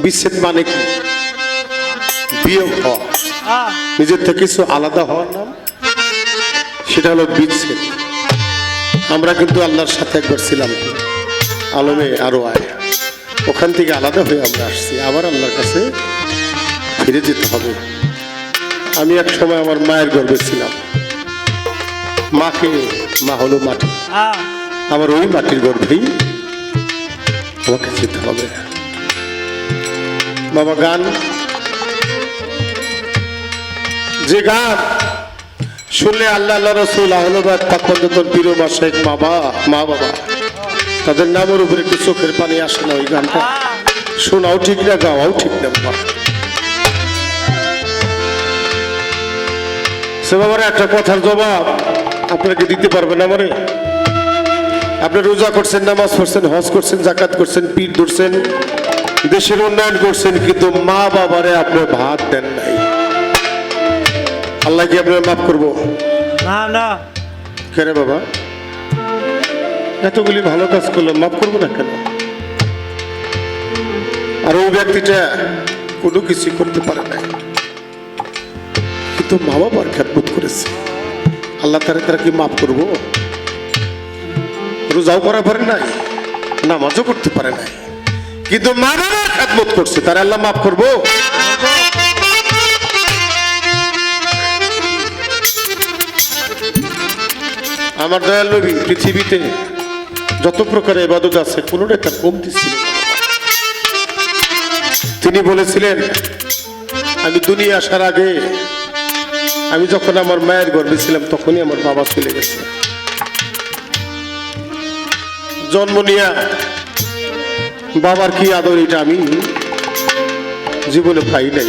বিচ্ছেদ মানে কি? বিয়োগ হওয়া। নিজের থেকে কিছু আলাদা হওয়ার নাম? সেটা হলো বিচ্ছেদ। আমরা কিন্তু আল্লাহর সাথে একবার ছিলাম। আলমে আরও আয়। ওখান থেকে আলাদা হয়ে আমরা আসছি। আবার আল্লাহর কাছে ফিরে যেতে হবে। আমি এক সময় আমার মায়ের গর্বে ছিলাম। মাকে মা হলো মাটি। আমার ওই মাটির গর্ভেই আমাকে যেতে হবে। বাবা গান। যে গান শুনলে আল্লাহ আল্লাহ রসুল আহলবাদ পাকপঞ্জতন পীর মা শেখ বাবা মা বাবা। তাদের নামের উপরে একটু চোখের পানি আসে না ওই গানটা। শোনাও ঠিক না, গাওয়াও ঠিক না বাবা। সে বাবার একটা কথার জবাব আপনাকে দিতে পারবেন আমারে। আপনি রোজা করছেন, নামাজ পড়ছেন, হজ করছেন জাকাত করছেন, পীর ধরছেন। দেশের উন্নয়ন করছেন কিন্তু মা বাবারে আপনি ভাত দেন নাই। আল্লাহ কি আপনার মাফ করব? না না। কেন বাবা? এতগুলি ভালো কাজ করল মাফ করব না কেন? আর ওই ব্যক্তিটা কোনো কিছু করতে পারে না কিন্তু মা বাবার খ্যাতবোধ করেছে। আল্লাহ তারা তারা কি মাফ করব? রোজাও করা পারে নাই নামাজও করতে পারে নাই। কিন্তু মা বাবার খ্যাতবোধ করছে। তারা আল্লাহ মাফ করব? আমার দয়াল নবী, পৃথিবীতে যত প্রকার এবাদত আছে, কোনোটাই তার কমতি ছিল তিনি বলেছিলেন, আমি দুনিয়া আসার আগে আমি যখন আমার মায়ের গর্ভে ছিলাম, তখনই আমার বাবা চলে গেছে। জন্ম নিয়া বাবার কি আদর এটা আমি জীবনে পাই নাই।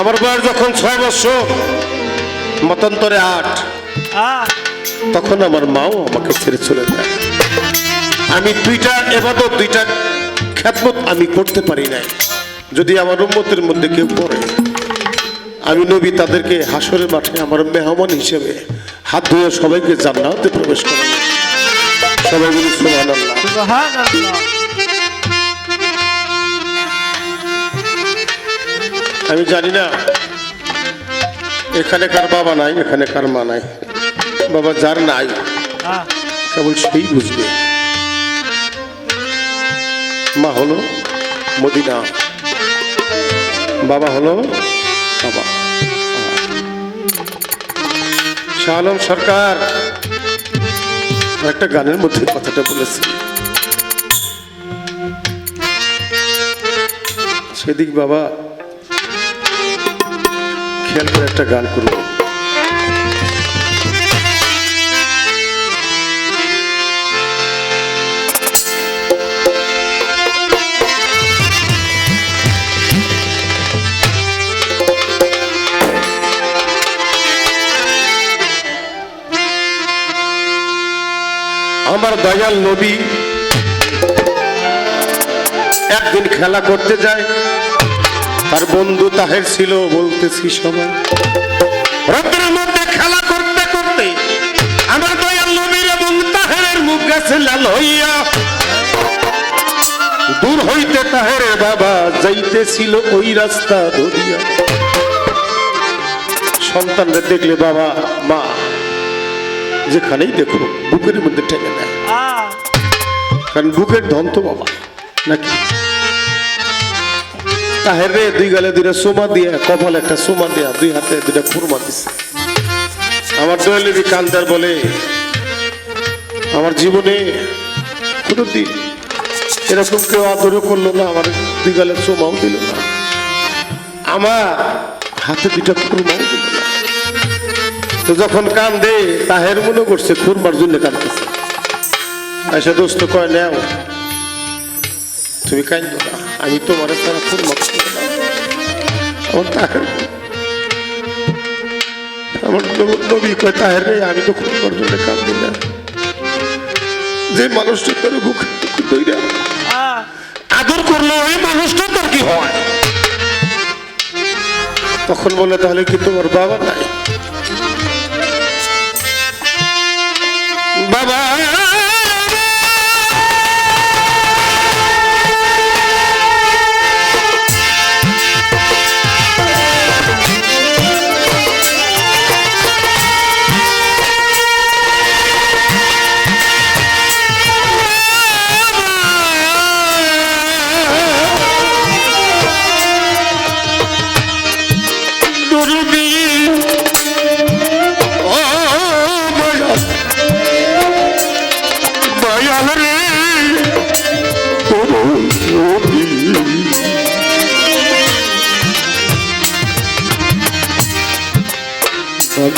আমার বয়স যখন ছয় বছর মতান্তরে আট তখন আমার মাও আমাকে ছেড়ে চলে যায়। আমি দুইটা এবাদত দুইটা খ্যাতমত আমি করতে পারি নাই। যদি আমার উম্মতের মধ্যে কেউ পড়ে আমি নবী তাদেরকে হাসরের মাঠে আমার মেহমান হিসেবে হাত ধুয়ে সবাইকে জান্নাতে প্রবেশ করাবো। আমি জানি না, এখানে কার বাবা নাই, এখানে কার মা নাই। বাবা যার নাই কেবল সেই বুঝবে। মা হলো মদিনা। বাবা হলো বাবা শাহ সরকার। একটা গানের মধ্যে কথাটা বলেছে। সেদিক বাবা খেয়াল করে একটা গান করব আমার দয়াল নবী। একদিন খেলা করতে যায়, তার বন্ধু তাহের ছিল, বলতেছি সবাই রোদ্রের মধ্যে খেলা করতে করতে আমার দয়াল নবীর এবং তাহেরের মুখ গেছে লাল হইয়া। দূর হইতে তাহের বাবা যাইতেছিল ওই রাস্তা ধরিয়া। সন্তানরা দেখলে, বাবা, মা, যেখানেই দেখো, বুকের মধ্যে হ্যাঁ কারণ বুকের ধন তো বাবা। নাকি? তাহের রে, দুই গালে দুইটা সোমা দিয়া, কপাল একটা সোমা দিয়া, দুই হাতে দুইটা ফুরমা দিছে। আমার দয়ালেবি কান্দার বলে, আমার জীবনে কোনোদিন এরকম কেউ আদরও করল না, আমার দুই গালে সোমাও দিল না। আমার হাতে দুইটা ফুরমাও দিল না। তো যখন কান্দে, তাহের মনে করছে খুরমার জন্য কান্দতেছে আচ্ছা দোস্ত কয় নেও তুমি কাইন্দ না আমি তোমার সারা মাত্র আমার তাহের আমার নবী কয় তাহের রে আমি তো খুব করার জন্য কান্দি না যে মানুষটা তোর বুক আদর করল ওই মানুষটা তোর কি হয় তখন বলে তাহলে কি তোমার বাবা নাই বাবা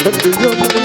আমার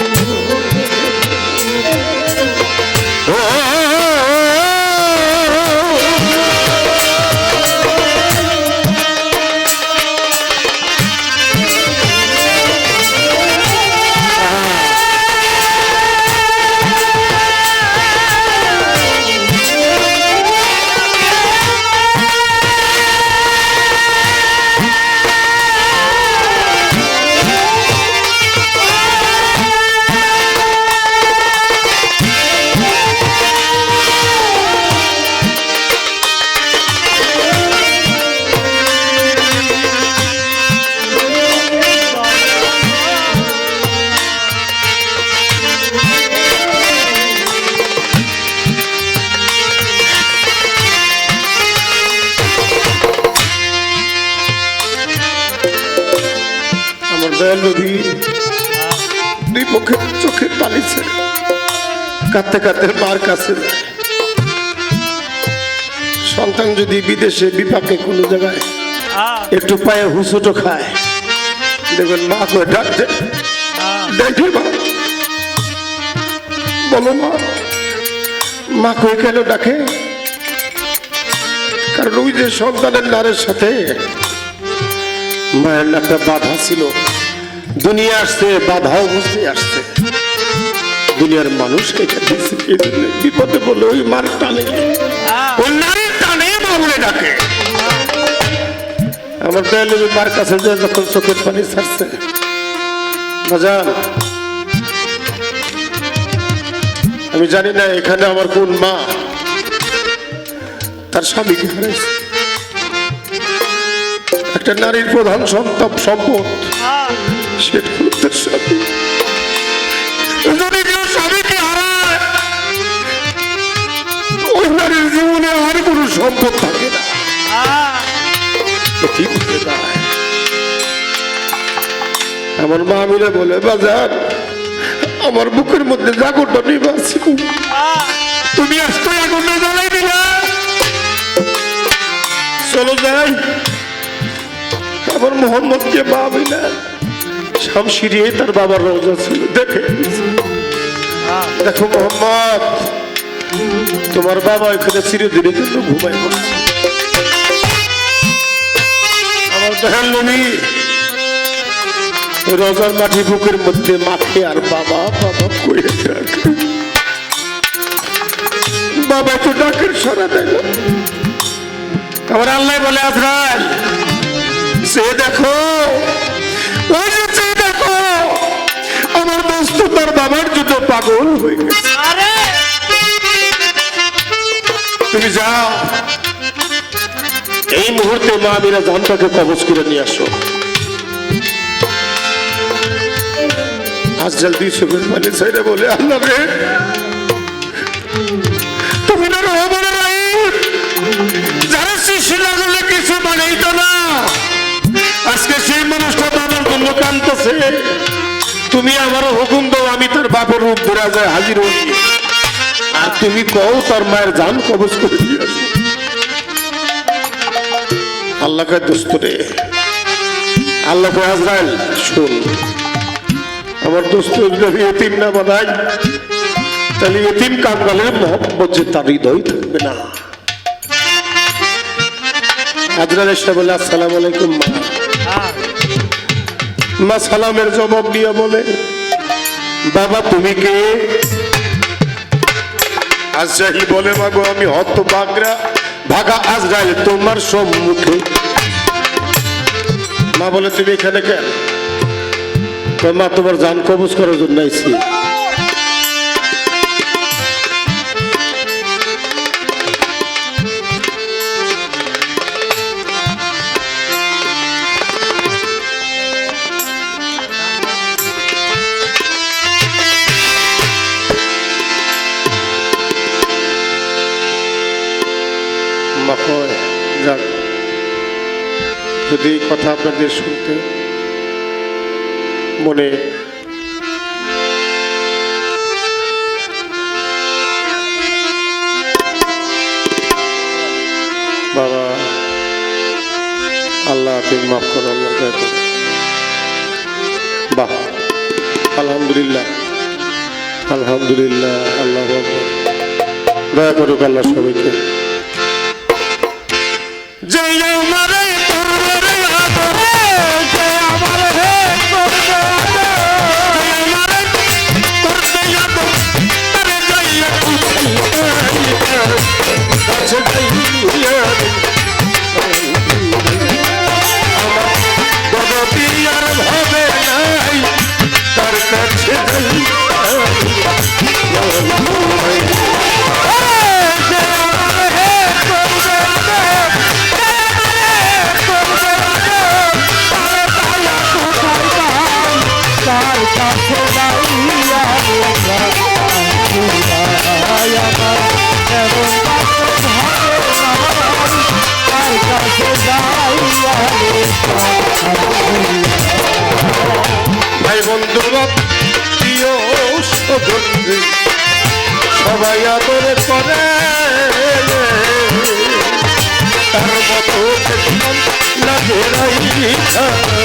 দয়াল নবী দুই পক্ষে চোখে পালিছে কাঁদতে কাঁদতে মার কাছে। সন্তান যদি বিদেশে বিপাকে কোনো জায়গায় একটু পায়ে হুসুটো খায় দেখবেন মা করে ডাকছে। দেখে মা। বলো মা মা কেন ডাকে? কারণ ওই যে সন্তানের নারের সাথে মায়ের একটা বাধা ছিল। দুনিয়া আসছে বাধাও বুঝতে আসছে। দুনিয়ার মানুষকে বিপদে বলে ওই মার টানে। টানে ডাকে। আমার মার কাছে যখন চোখের পানি ছাড়ছে। আমি জানি না এখানে আমার কোন মা। তার স্বামীকে হারাইছে। একটা নারীর প্রধান সম্পদ। আহ সেটা হলো তার স্বামী যদি কেউ স্বামীকে হারায় ওই নারীর জীবনে আর কোনো সম্পদ থাকে না। আহ কি করতে দাঁড়ায় আমার মা মিলে বলে বাজার আমার বুকের মধ্যে জাগরটা বাঁচছি তুমি আসতো এখন না জ্বালাই দিলা? চলো যাই। আমার মোহাম্মদকে মা শামশিরিয়ে তার বাবার রোজা ছিল। দেখে। দেখো মোহাম্মদ, তোমার বাবা এখানে চিরদিনের জন্য ঘুমাই পড়ছে আমার রোজার মাটি বুকের মধ্যে মাখে আর বাবা বাবা করে ডাকে। বাবা তো ডাকের সারা না। আমার আল্লাহ বলে আজরাল সে দেখো বাবার জন্য পাগল হয়ে গেছে। তুমি যাও। এই মুহূর্তে মা আমিরা জানটাকে কবজ করে নিয়ে আসো। আজ জলদি মানে সাইডে বলে আল্লাহ রে। তুমি না যারা শিশু লাগলে কিছু মানেই তো না। আজকে সেই মানুষটা আমার জন্য কানতেছে। তুমি আমারও হুকুম দাও, আমি তার বাপের রূপ ধরে যায় হাজির হই। আর তুমি কও, তার মায়ের জান কবজ করে দিয়ে আসো। আল্লাহকে দোস্ত রে আল্লাহকে আজরাইল, শুন, আমার দোস্ত যদি এতিম না বানাই তাহলে এতিম কাঙ্গালের মহব্বত যে তার হৃদয় থাকবে না। আজরাল এসে বলে, আসসালাম আলাইকুম মা। মা সালামের জবাব দিয়া বলে, বাবা, তুমি কে? আজরাহি বলে মাগো আমি হত বাগরা, ভাগা আজরাইল তোমার সম্মুখে। মা বলে, তুমি এখানে কেন? মা তোমার জান কবজ করার জন্য আইছি যাক। যদি কথা আপনাদের শুনতে মনে বাবা, আল্লাহ তুমি মাফ করো আল্লাহ বাহ, আলহামদুলিল্লাহ। আলহামদুলিল্লাহ, আল্লাহ দয়া করুক আল্লাহ সবাইকে। জয় আমার পূর্বের আদরে জয় আমার হে পূর্বে ভাবে নাই তার কাছে Hey, hey.